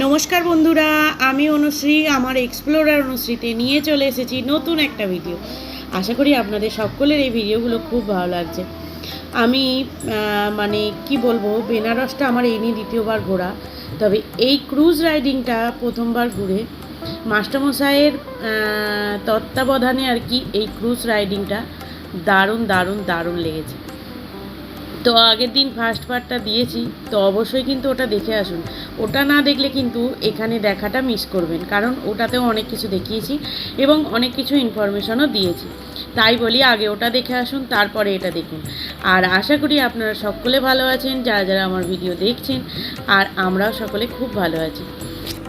নমস্কার বন্ধুরা, আমি অনুশ্রী, আমার এক্সপ্লোরার অনুশ্রীতে নিয়ে চলে এসেছি নতুন একটা ভিডিও আশা করি আপনাদের সকলের এই ভিডিওগুলো খুব ভালো লাগছে। আমি মানে কি বলব, বেনারসটা আমার এই নিয়ে দ্বিতীয়বার ঘোরা। তবে এই ক্রুজ রাইডিংটা প্রথমবার ঘুরে মাস্টারমশাইয়ের তত্ত্বাবধানে আর কি এই ক্রুজ রাইডিংটা দারুণ দারুণ দারুণ লেগেছে। তো আগের দিন ফার্স্ট পার্টটা দিয়েছি, তো অবশ্যই কিন্তু ওটা দেখে আসুন। ওটা না দেখলে কিন্তু এখানে দেখাটা মিস করবেন, কারণ ওটাতেও অনেক কিছু দেখিয়েছি এবং অনেক কিছু ইনফরমেশনও দিয়েছি। তাই বলি আগে ওটা দেখে আসুন, তারপরে এটা দেখুন। আর আশা করি আপনারা সকলে ভালো আছেন, যারা যারা আমার ভিডিও দেখছেন, আর আমরাও সকলে খুব ভালো আছি।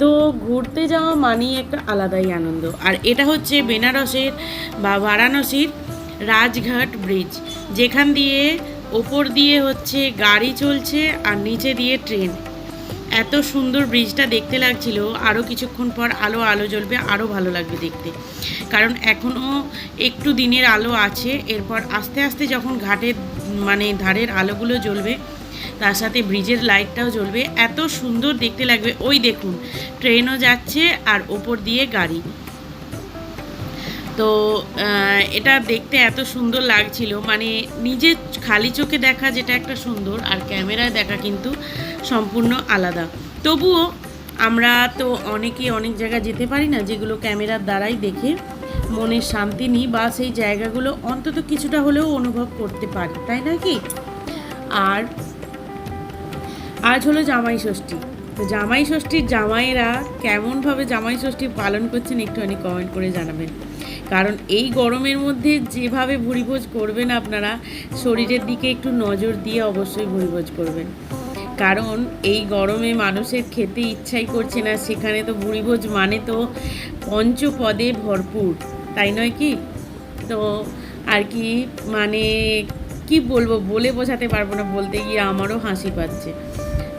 তো ঘুরতে যাওয়া মানেই একটা আলাদাই আনন্দ। আর এটা হচ্ছে বেনারসের বা বারাণসীর রাজঘাট ব্রিজ যেখান দিয়ে ওপর দিয়ে হচ্ছে গাড়ি চলছে আর নিচে দিয়ে ট্রেন। এত সুন্দর ব্রিজটা দেখতে লাগছিল আরও কিছুক্ষণ পর আলো আলো জ্বলবে আরও ভালো লাগবে দেখতে। কারণ এখনও একটু দিনের আলো আছে, এরপর আস্তে আস্তে যখন ঘাটের মানে ধারের আলোগুলো জ্বলবে, তার সাথে ব্রিজের লাইটটাও জ্বলবে, এত সুন্দর দেখতে লাগবে। ওই দেখুন, ট্রেনও যাচ্ছে আর ওপর দিয়ে গাড়ি। তো এটা দেখতে এত সুন্দর লাগছিল। মানে নিজে খালি চোখে দেখা যেটা একটা সুন্দর, আর ক্যামেরায় দেখা কিন্তু সম্পূর্ণ আলাদা। তবুও আমরা তো অনেকে অনেক জায়গা যেতে পারি না, যেগুলো ক্যামেরার দ্বারাই দেখে মনের শান্তি নিই বা সেই জায়গাগুলো অন্তত কিছুটা হলেও অনুভব করতে পারি, তাই না কি? আর আজ হলো জামাই ষষ্ঠী। তো জামাই ষষ্ঠীর জামাইয়েরা কেমনভাবে জামাই ষষ্ঠী পালন করছেন একটুখানি কমেন্ট করে জানাবেন। কারণ এই গরমের মধ্যে যেভাবে ভুড়িভোজ করবেন আপনারা, শরীরের দিকে একটু নজর দিয়ে অবশ্যই ভুড়িভোজ করবেন। কারণ এই গরমে মানুষের খেতে ইচ্ছাই করছে না, সেখানে তো ভুড়িভোজ মানে তো পঞ্চপদে ভরপুর, তাই নয় কি? তো আর কি মানে কি বলব, বলে বোঝাতে পারব না, বলতে গিয়ে আমারও হাসি পাচ্ছে।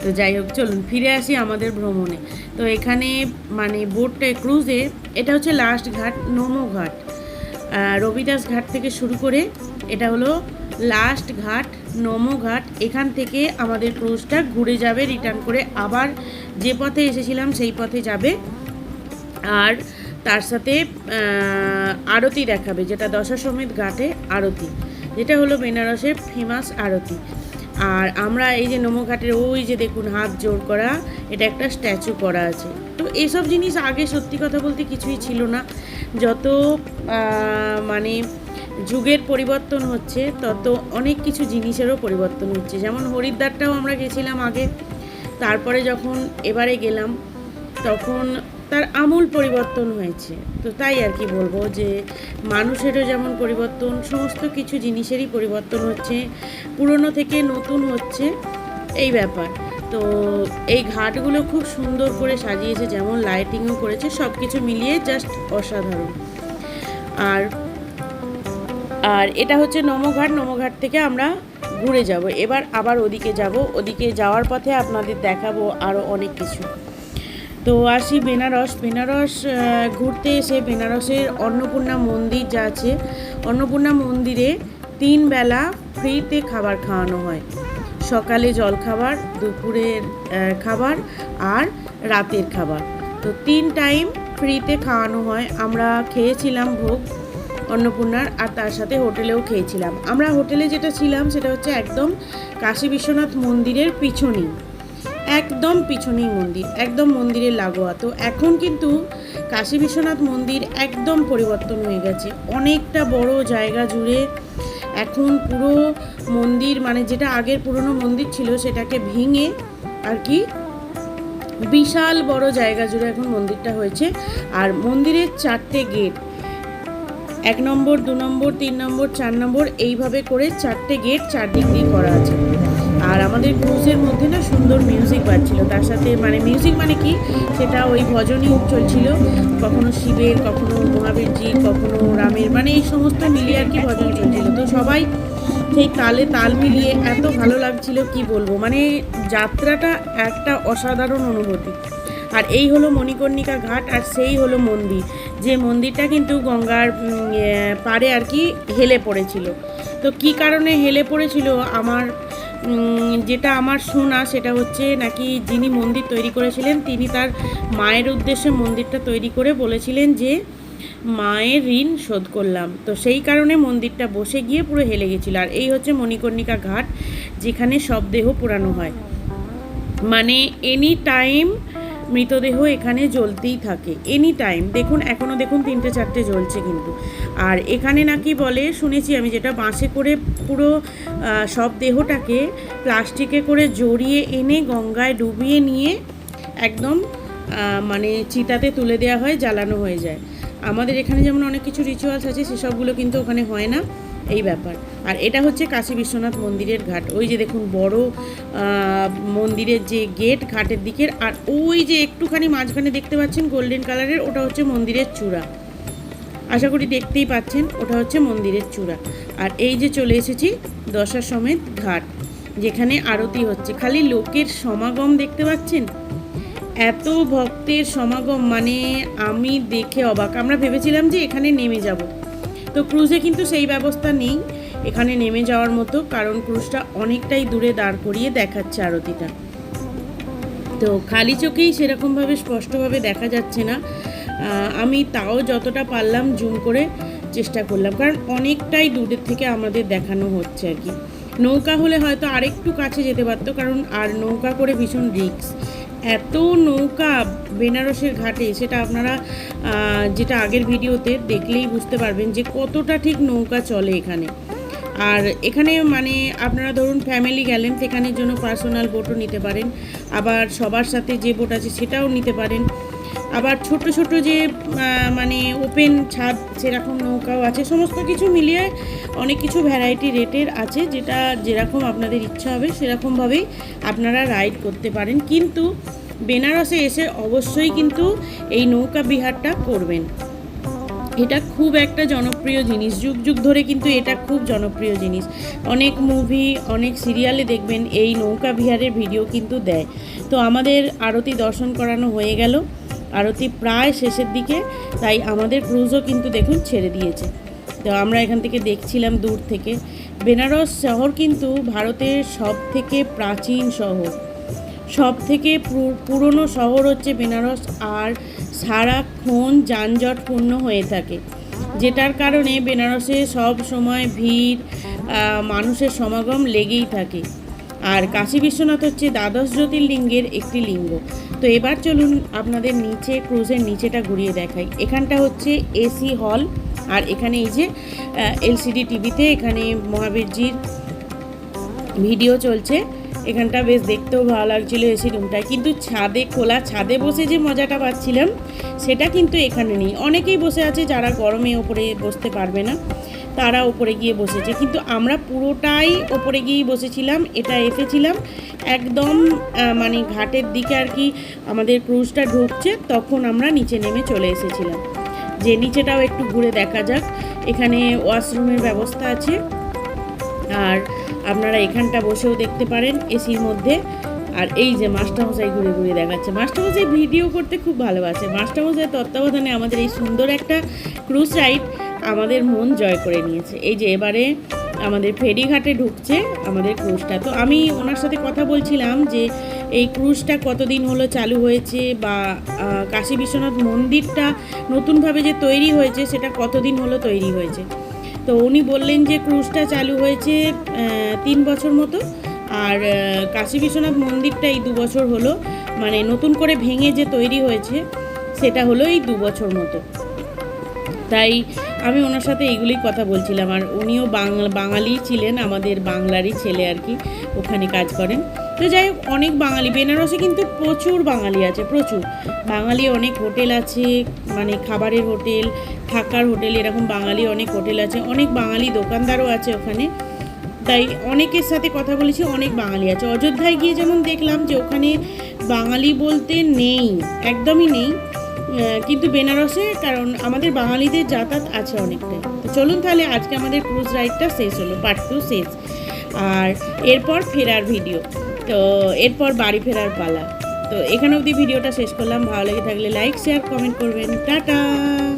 তো যাই হোক, চলুন, ফিরে আসি আমাদের ভ্রমণে। তো এখানে মানে বোটটা ক্রুজে, এটা হচ্ছে লাস্ট ঘাট নোমো ঘাট। রবিদাস ঘাট থেকে শুরু করে, এটা হলো লাস্ট ঘাট নোমো ঘাট। এখান থেকে আমাদের ক্রুজটা ঘুরে যাবে, রিটার্ন করে আবার যে পথে এসেছিলাম, সেই পথে যাবে। আর তার সাথে আরতি দেখাবে, যেটা দশাশ্বমেধ ঘাটে আরতি, যেটা হলো বেনারসের ফেমাস আরতি। আর আমরা এই যে নমঘাটের ওই যে দেখুন হাত জোর করা, এটা একটা স্ট্যাচু করা আছে। তো এইসব জিনিস আগে সত্যি কথা বলতে কিছুই ছিল না। যত মানে যুগের পরিবর্তন হচ্ছে, তত অনেক কিছু জিনিসেরও পরিবর্তন হচ্ছে। যেমন হরিদ্বারটাও আমরা গেছিলাম আগে, তারপরে যখন এবারে গেলাম, তখন তার আমূল পরিবর্তন হয়েছে। তো তাই আর কি বলব যে, মানুষেরও যেমন পরিবর্তন, সমস্ত কিছু জিনিসেরই পরিবর্তন হচ্ছে, পুরনো থেকে নতুন হচ্ছে, এই ব্যাপার। তো এই ঘাটগুলো খুব সুন্দর করে সাজিয়েছে, যেমন লাইটিংও করেছে সব কিছু মিলিয়ে জাস্ট অসাধারণ। আর আর এটা হচ্ছে নমঘাট নমঘাট থেকে আমরা ঘুরে যাব। এবার আবার ওদিকে যাব। ওদিকে যাওয়ার পথে আপনাদের দেখাবো আরও অনেক কিছু। তো আসি বেনারস। বেনারস ঘুরতে এসে বেনারসের অন্নপূর্ণা মন্দির যা আছে, অন্নপূর্ণা মন্দিরে তিন বেলা ফ্রিতে খাবার খাওয়ানো হয়। সকালে জল খাবার দুপুরের খাবার আর রাতের খাবার। তো তিন টাইম ফ্রিতে খাওয়ানো হয়। আমরা খেয়েছিলাম ভোগ অন্নপূর্ণার আর তার সাথে হোটেলেও খেয়েছিলাম। আমরা হোটেলে যেটা ছিলাম সেটা হচ্ছে একদম কাশী বিশ্বনাথ মন্দিরের পিছনেই। একদম পিছনেই মন্দির, একদম মন্দিরের লাগোয়া। তো এখন কিন্তু কাশী বিশ্বনাথ মন্দির একদম পরিবর্তন হয়ে গেছে। অনেকটা বড় জায়গা জুড়ে এখন পুরো মন্দির মানে যেটা আগের পুরনো মন্দির ছিল সেটাকে ভেঙে আর কি বিশাল বড় জায়গা জুড়ে এখন মন্দিরটা হয়েছে। আর মন্দিরের চারটে গেট, এক নম্বর, দু নম্বর, তিন নম্বর, চার নম্বর, এইভাবে করে চারটে গেট চারদিক দিয়ে করা আছে। আর আমাদের ক্রুজের মধ্যে না সুন্দর মিউজিক বাজছিল। তার সাথে মানে মিউজিক মানে কি? সেটা ওই ভজনই চলছিল কখনো শিবের, কখনো মহাবীরজির, কখনো রামের মানে এই সমস্ত মিলিয়ে আর কি ভজন চলছিল। তো সবাই সেই তালে তাল মিলিয়ে এত ভালো লাগছিল, কি বলব? মানে যাত্রাটা একটা অসাধারণ অনুভূতি। আর এই হলো মণিকর্ণিকা ঘাট, আর সেই হলো মন্দির। যে মন্দিরটা কিন্তু গঙ্গার পাড়ে আর কি হেলে পড়েছিল। তো কি কারণে হেলে পড়েছিল? আমার যেটা আমার শোনা সেটা হচ্ছে নাকি যিনি মন্দির তৈরি করেছিলেন, তিনি তার মায়ের উদ্দেশ্যে মন্দিরটা তৈরি করে বলেছিলেন যে, মায়ের ঋণ শোধ করলাম। তো সেই কারণে মন্দিরটা বসে গিয়ে পুরো হেলে গেছিল। আর এই হচ্ছে মণিকর্ণিকা ঘাট, যেখানে সব দেহ পোড়ানো হয়। মানে এনি টাইম মৃতদেহ এখানে জ্বলতেই থাকে। এনি টাইম দেখুন এখনও দেখুন তিনটে চারটে জ্বলছে কিন্তু। আর এখানে নাকি বলে, শুনেছি আমি যেটা, বাঁশে করে পুরো সব দেহটাকে প্লাস্টিকে করে জড়িয়ে এনে গঙ্গায় ডুবিয়ে নিয়ে একদম মানে চিতাতে তুলে দেওয়া হয়, জ্বালানো হয়ে যায়। আমাদের এখানে যেমন অনেক কিছু রিচুয়ালস আছে, সেসবগুলো কিন্তু ওখানে হয় না, এই ব্যাপার। আর এটা হচ্ছে কাশী বিশ্বনাথ মন্দিরের ঘাট। ওই যে দেখুন, বড় মন্দিরের যে গেট ঘাটের দিকের, আর ওই যে একটুখানি মাঝখানে দেখতে পাচ্ছেন গোল্ডেন কালারের ওটা হচ্ছে মন্দিরের চূড়া। আশা করি দেখতেই পাচ্ছেন, ওটা হচ্ছে মন্দিরের চূড়া। আর এই যে চলে এসেছি দশা সমেত ঘাট, যেখানে আরতি হচ্ছে। খালি লোকের সমাগম দেখতে পাচ্ছেন? এত ভক্তের সমাগম মানে আমি দেখে অবাক। আমরা ভেবেছিলাম যে এখানে নেমে যাব। তো ক্রুজে কিন্তু সেই ব্যবস্থা নেই, এখানে নেমে যাওয়ার মতো, কারণ ক্রুজটা অনেকটাই দূরে দাঁড় করিয়ে দেখাচ্ছে আরতিটা। তো খালি চোখেই সেরকমভাবে স্পষ্টভাবে দেখা যাচ্ছে না। আমি তাও যতটা পারলাম জুম করে চেষ্টা করলাম। কারণ অনেকটাই দূরের থেকে আমাদের দেখানো হচ্ছে আর কি। নৌকা হলে হয়তো আরেকটু কাছে যেতে পারতো, কারণ আর নৌকা করে ভীষণ রিক্স এত নৌকা বেনারসের ঘাটে, সেটা আপনারা যেটা আগের ভিডিওতে দেখলেই বুঝতে পারবেন যে কতটা ঠিক নৌকা চলে এখানে। আর এখানে মানে আপনারা ধরুন ফ্যামিলি গেলেন, সেখানের জন্য পার্সোনাল বোটও নিতে পারেন। আবার সবার সাথে যে বোট আছে সেটাও নিতে পারেন। আবার ছোট ছোট যে মানে ওপেন ছাদ সেরকম নৌকাও আছে, সমস্ত কিছু মিলিয়ে অনেক কিছু ভ্যারাইটি রেটের আছে, যেটা যেরকম আপনাদের ইচ্ছা হবে, সেরকমভাবেই আপনারা রাইড করতে পারেন। কিন্তু বেনারসে এসে অবশ্যই কিন্তু এই নৌকা বিহারটা করবেন। এটা খুব একটা জনপ্রিয় জিনিস। যুগ যুগ ধরে কিন্তু এটা খুব জনপ্রিয় জিনিস। অনেক মুভি অনেক সিরিয়ালে দেখবেন এই নৌকা বিহারের ভিডিও কিন্তু দেয়। তো আমাদের আরতি দর্শন করানো হয়ে গেল। আরতি প্রায় শেষের দিকে, তাই আমাদের ক্রুজও কিন্তু দেখুন ছেড়ে দিয়েছে। তো আমরা এখান থেকে দেখছিলাম দূর থেকে। বেনারস শহর কিন্তু ভারতের সব থেকে প্রাচীন শহর। সব থেকে পুরনো শহর হচ্ছে বেনারস, আর সারাক্ষণ যানজটপূর্ণ হয়ে থাকে। যেটার কারণে বেনারসে সব সময় ভিড় মানুষের সমাগম লেগেই থাকে। আর কাশী বিশ্বনাথ হচ্ছে দ্বাদশ জ্যোতির্লিঙ্গের একটি লিঙ্গ। তো এবার চলুন আপনাদের নিচে, ক্রুজের নিচেটা ঘুরিয়ে দেখাই। এখানটা হচ্ছে এসি হল আর এখানে এই যে এলসিডি টিভিতে এখানে মহাবীরজির ভিডিও চলছে। এখানটা বেশ দেখতেও ভালো লাগছিল এসি রুমটায়। কিন্তু ছাদে, খোলা ছাদে বসে যে মজাটা পাচ্ছিলাম, সেটা কিন্তু এখানে নেই। অনেকেই বসে আছে যারা গরমে ওপরে বসতে পারবে না। তারা ওপরে গিয়ে বসেছে। কিন্তু আমরা পুরোটাই ওপরে গিয়েই বসেছিলাম, এটা এসেছিলাম একদম মানে ঘাটের দিকে আর কি আমাদের ক্রুজটা ঢুকছে, তখন আমরা নিচে নেমে চলে এসেছিলাম। যে নিচেটাও একটু ঘুরে দেখা যাক। এখানে ওয়াশরুমের ব্যবস্থা আছে। আর আপনারা এখানটা বসেও দেখতে পারেন এসির মধ্যে। আর এই যে মাস্টারমশাই ঘুরে ঘুরে দেখাচ্ছে। মাস্টারমশাই ভিডিও করতে খুব ভালোবাসে। মাস্টারমশাই তত্ত্বাবধানে আমাদের এই সুন্দর একটা ক্রুজ রাইড আমাদের মন জয় করে নিয়েছে। এই যে এবারে আমাদের ফেরিঘাটে ঢুকছে আমাদের ক্রুজটা তো আমি ওনার সাথে কথা বলছিলাম যে এই ক্রুজটা কতদিন হলো চালু হয়েছে বা কাশী বিশ্বনাথ মন্দিরটা নতুনভাবে যে তৈরি হয়েছে সেটা কতদিন হলো তৈরি হয়েছে? তো উনি বললেন যে ক্রুজটা চালু হয়েছে তিন বছর মতো। আর কাশী বিশ্বনাথ মন্দিরটা এই দু বছর হলো। মানে নতুন করে ভেঙে যে তৈরি হয়েছে, সেটা হলো এই দু বছর মতো। তাই আমি ওনার সাথে এইগুলোই কথা বলছিলাম, আর উনিও বাংলা, বাঙালি ছিলেন, আমাদের বাংলারই ছেলে আর কি, ওখানে কাজ করেন। তো যাই হোক, অনেক বাঙালি, বেনারসে কিন্তু প্রচুর বাঙালি আছে, প্রচুর। বাঙালি অনেক হোটেল আছে মানে খাবারের হোটেল, থাকার হোটেল, এরকম বাঙালি অনেক হোটেল আছে, অনেক বাঙালি দোকানদারও আছে ওখানে। তাই অনেকের সাথে কথা বলেছি, অনেক বাঙালি আছে। অযোধ্যায় গিয়ে যেমন দেখলাম যে ওখানে বাঙালি বলতে নেই, একদমই নেই। কিন্তু বেনারসে, কারণ আমাদের বাঙালিদের যাতায়াত আছে অনেকটাই। তো চলুন তাহলে আজকে আমাদের ক্রুজ রাইডটা শেষ হলো পার্ট টু শেষ। আর এরপর ফেরার ভিডিও তো এরপর বাড়ি ফেরার পালা। তো এখানে অবধি ভিডিওটা শেষ করলাম। ভালো লেগে থাকলে লাইক শেয়ার কমেন্ট করবেন। টাটা!